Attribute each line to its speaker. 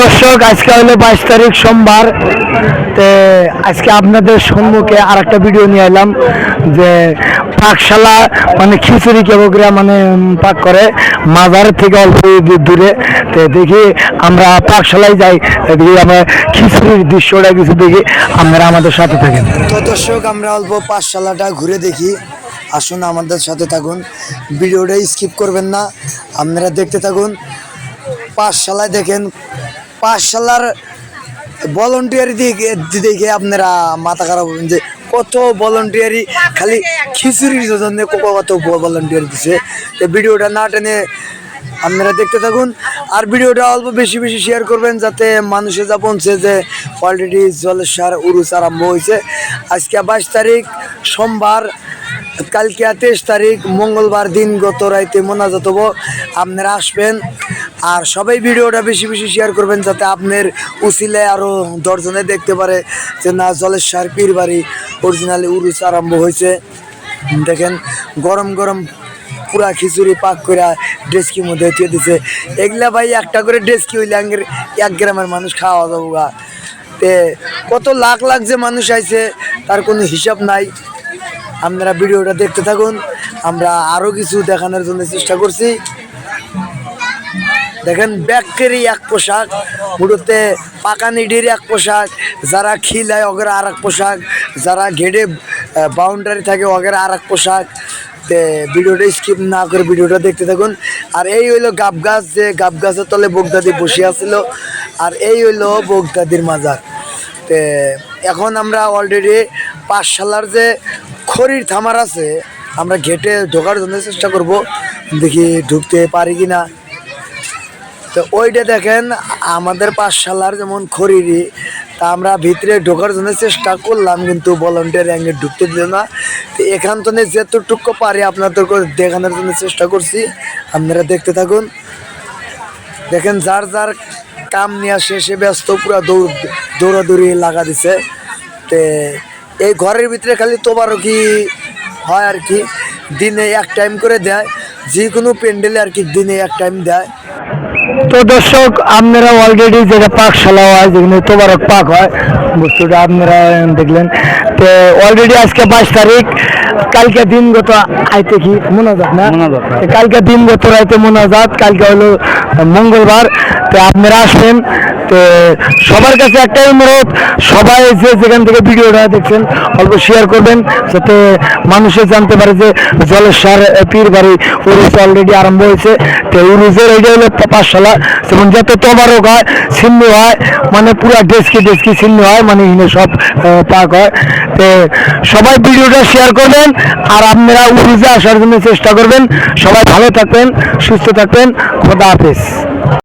Speaker 1: দর্শক, আজকে হলো বাইশ তারিখ, সোমবার। তে আজকে আপনাদের সম্মুখে আর একটা ভিডিও নিয়ে এলাম যে পাকশালা মানে খিচুড়ি কেবকরা মানে পাক করে। মাজার থেকে অল্প দূরে। তো দেখি আমরা পাকশালায় যাই, দেখি আমরা খিচুড়ির দৃশ্যটা কিছু দেখি, আপনারা আমাদের সাথে থাকেন।
Speaker 2: তো দর্শক, আমরা অল্প পাঠশালাটা ঘুরে দেখি। আসুন আমাদের সাথে থাকুন। ভিডিওটা স্কিপ করবেন না। আপনারা দেখতে থাকুন। পাঠশালায় দেখেন পাঠশালার ভলেন্টিয়ারি দিকে দেখে আপনারা মাথা খারাপ হবেন যে কত ভলেন্টিয়ারি খালি খিচুড়ির জন্য কত ভলেন্টিয়ারি দিছে। তো ভিডিওটা না টেনে আপনারা দেখতে থাকুন। আর ভিডিওটা অল্প বেশি বেশি শেয়ার করবেন যাতে মানুষে যা পৌঁছে যে অলরেডি জলেশ্বর উরুস আরম্ভ হয়েছে। আজকে বাইশ তারিখ, সোমবার, কালকে তেইশ তারিখ, মঙ্গলবার দিন গত রাইতে মোনাজাত হব। আপনারা আসবেন। আর সবাই ভিডিওটা বেশি বেশি শেয়ার করবেন যাতে আপনার উচিলে আরও দশজনে দেখতে পারে যে না, জলেশ্বর পীর বাড়ি অরিজিনালি উরুস আরম্ভ হয়েছে। দেখেন, গরম গরম পুরা খিচুড়ি পাক করে ডেস্কির মধ্যে দিয়ে দিছে। এগুলা ভাই একটা করে ডেস্কি হইলে আঙ্গের এক গ্রামের মানুষ খাওয়া যাব গা। তে কত লাখ লাখ যে মানুষ আইছে, তার কোনো হিসাব নাই। আপনারা ভিডিওটা দেখতে থাকুন। আমরা আরও কিছু দেখানোর জন্য চেষ্টা করছি। দেখেন ব্যাগটেরই এক পোশাক মুড়োতে পাকানিডির এক পোশাক, যারা খিলায় ওগের আর এক পোশাক, যারা ঘেডে বাউন্ডারি থাকে ওগের আর এক পোশাক ভিডিওটা স্কিপ না করে ভিডিওটা দেখতে থাকুন। আর এই হইল গাব গাছ, যে গাব গাছের তলে বগদাদি বসে আছিল। আর এই হইল বগদাদির মাজার। তে এখন আমরা অলরেডি পাঠশালার যে খড়ির থামার আছে, আমরা ঘেটে ঢোকার জন্য চেষ্টা করব। দেখি ঢুকতে পারি কি না তো ওইটা দেখেন, আমাদের পাঠশালার যেমন খড়িরি, তা আমরা ভিতরে ঢোকার জন্য চেষ্টা করলাম, কিন্তু ভলেন্টিয়ার অ্যাঙ্গে ঢুকতে দিল না। তো এখান থেকে যেতটুকু পারি আপনাদেরকে দেখানোর জন্য চেষ্টা করছি। আপনারা দেখতে থাকুন। দেখেন, যার যার কাম নিয়ে শেষে ব্যস্ত, পুরা দৌড় দৌড়াদৌড়ি লাগা দিছে। তে এই ঘরের ভিতরে খালি তোবারকি হয় আর কি। দিনে এক টাইম করে দেয় যে কোনো প্যান্ডেলে আর কি দিনে এক টাইম দেয়।
Speaker 1: তো দর্শক আপনারা অলরেডি যেটা পাকশালা হয় যেখানে তোবারক পাক হয় বস্তুটা আপনারা দেখলেন। তো অলরেডি আজকে বাইশ তারিখ কালকে দিনগত আইতে কি মোনাজাত না? কালকে দিনগত রাইতে মোনাজাত কালকে হলো মঙ্গলবার। তো আপনারা আসবেন তো সবার কাছে একটাই অনুরোধ সবাই যে যেখান থেকে ভিডিওটা দেখছেন অল্প শেয়ার করবেন যাতে মানুষে জানতে পারে যে জলেশ্বর পীর বাড়ি উরুস অলরেডি আরম্ভ হয়েছে। তো উরুসের এইটা হলো পা- পাঠশালা যেমন যত তবারক হয়, ছিন্ন হয় মানে পুরা ডেস্কি ডেস্কি ছিন্ন হয় মানে এখানে সব পাক হয়। তো সবাই ভিডিওটা শেয়ার করবেন, আর আপনারা উরুসে আসার জন্য চেষ্টা করবেন। সবাই ভালো থাকবেন, সুস্থ থাকবেন, খোদা হাফেজ।